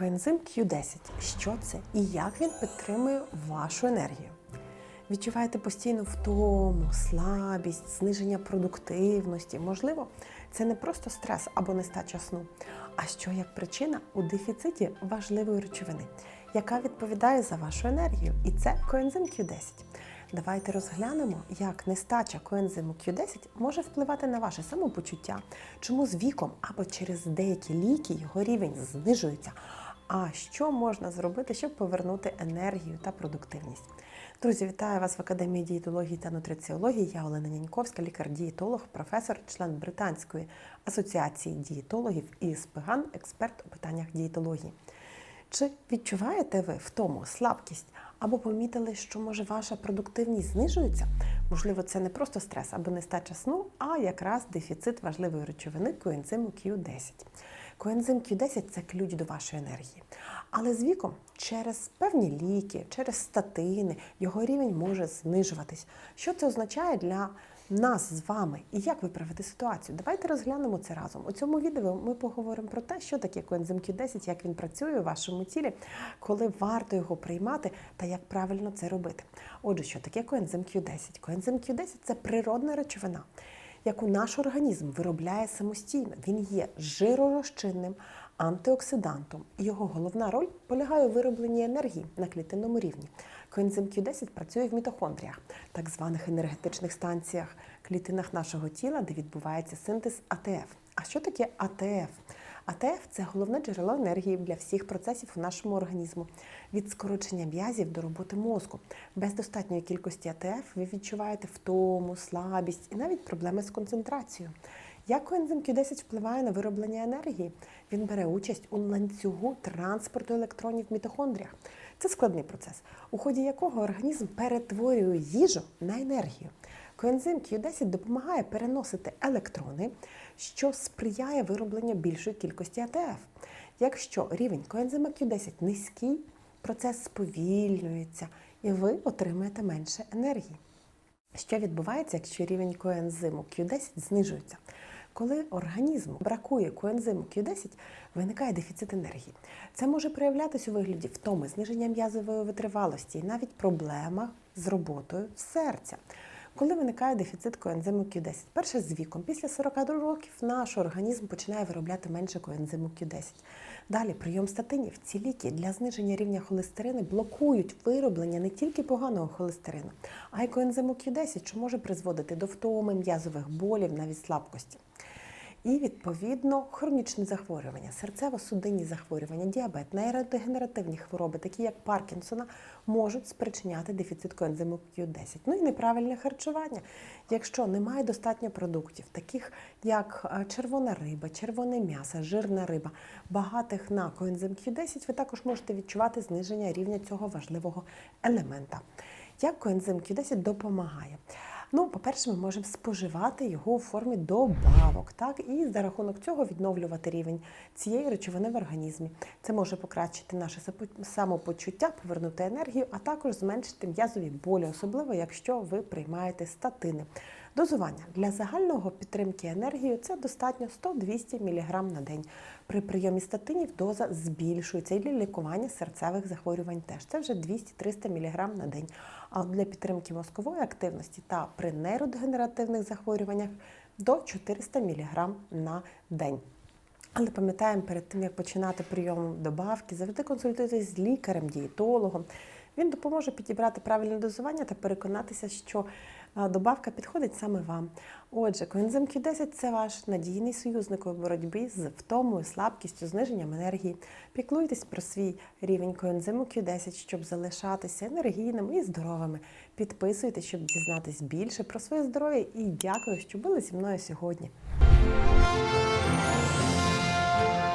Коензим Q10. Що це і як він підтримує вашу енергію? Відчуваєте постійну втому, слабість, зниження продуктивності. Можливо, це не просто стрес або нестача сну, а що як причина у дефіциті важливої речовини, яка відповідає за вашу енергію. І це коензим Q10. Давайте розглянемо, як нестача коензиму Q10 може впливати на ваше самопочуття, чому з віком або через деякі ліки його рівень знижується. А що можна зробити, щоб повернути енергію та продуктивність? Друзі, вітаю вас в Академії дієтології та нутриціології. Я Олена Няньковська, лікар-дієтолог, професор, член Британської асоціації дієтологів і спиган, експерт у питаннях дієтології. Чи відчуваєте ви втому слабкість або помітили, що може ваша продуктивність знижується? Можливо, це не просто стрес або нестача сну, а якраз дефіцит важливої речовини коензиму Q10. Коензим Q10 це ключ до вашої енергії. Але з віком через певні ліки, через статини його рівень може знижуватись. Що це означає для нас з вами і як виправити ситуацію? Давайте розглянемо це разом. У цьому відео ми поговоримо про те, що таке коензим Q10, як він працює у вашому тілі, коли варто його приймати та як правильно це робити. Отже, що таке коензим Q10? Коензим Q10 це природна речовина яку наш організм виробляє самостійно. Він є жиророзчинним антиоксидантом. Його головна роль полягає у виробленні енергії на клітинному рівні. Коензим Q10 працює в мітохондріях, так званих енергетичних станціях, клітинах нашого тіла, де відбувається синтез АТФ. А що таке АТФ? АТФ це головне джерело енергії для всіх процесів у нашому організму. Від скорочення м'язів до роботи мозку. Без достатньої кількості АТФ ви відчуваєте втому, слабість і навіть проблеми з концентрацією. Як коензим Q10 впливає на вироблення енергії? Він бере участь у ланцюгу транспорту електронів в мітохондріях. Це складний процес, у ході якого організм перетворює їжу на енергію. Коензим Q10 допомагає переносити електрони, що сприяє виробленню більшої кількості АТФ. Якщо рівень коензима Q10 низький, процес сповільнюється і ви отримаєте менше енергії. Що відбувається, якщо рівень коензиму Q10 знижується? Коли організму бракує коензиму Q10, виникає дефіцит енергії. Це може проявлятися у вигляді втоми, зниження м'язової витривалості і навіть проблемах з роботою серця. Коли виникає дефіцит коензиму Q10, перше з віком, після 40 років наш організм починає виробляти менше коензиму Q10. Далі прийом статинів. Ці ліки для зниження рівня холестерину блокують вироблення не тільки поганого холестерину, а й коензиму Q10, що може призводити до втоми, м'язових болів, навіть слабкості. І, відповідно, хронічні захворювання, серцево-судинні захворювання, діабет, нейродегенеративні хвороби, такі як Паркінсона, можуть спричиняти дефіцит коензиму Q10. Ну і неправильне харчування. Якщо немає достатньо продуктів, таких як червона риба, червоне м'ясо, жирна риба, багатих на коензим Q10, ви також можете відчувати зниження рівня цього важливого елемента. Як коензим Q10 допомагає? Ну, по-перше, ми можемо споживати його у формі добавок, так і за рахунок цього відновлювати рівень цієї речовини в організмі. Це може покращити наше самопочуття, повернути енергію, а також зменшити м'язові болі, особливо якщо ви приймаєте статини. Дозування для загального підтримки енергії це достатньо 100-200 мг на день. При прийомі статинів доза збільшується і для лікування серцевих захворювань теж. Це вже 200-300 мг на день. А для підтримки мозкової активності та при нейродегенеративних захворюваннях до 400 мг на день. Але пам'ятаємо, перед тим як починати прийом добавки, завжди консультуйтесь з лікарем, дієтологом. Він допоможе підібрати правильне дозування та переконатися, що добавка підходить саме вам. Отже, коензим Q10 це ваш надійний союзник у боротьбі з втомою, слабкістю, зниженням енергії. Піклуйтесь про свій рівень коензиму Q10, щоб залишатися енергійними і здоровими. Підписуйтесь, щоб дізнатись більше про своє здоров'я. І дякую, що були зі мною сьогодні.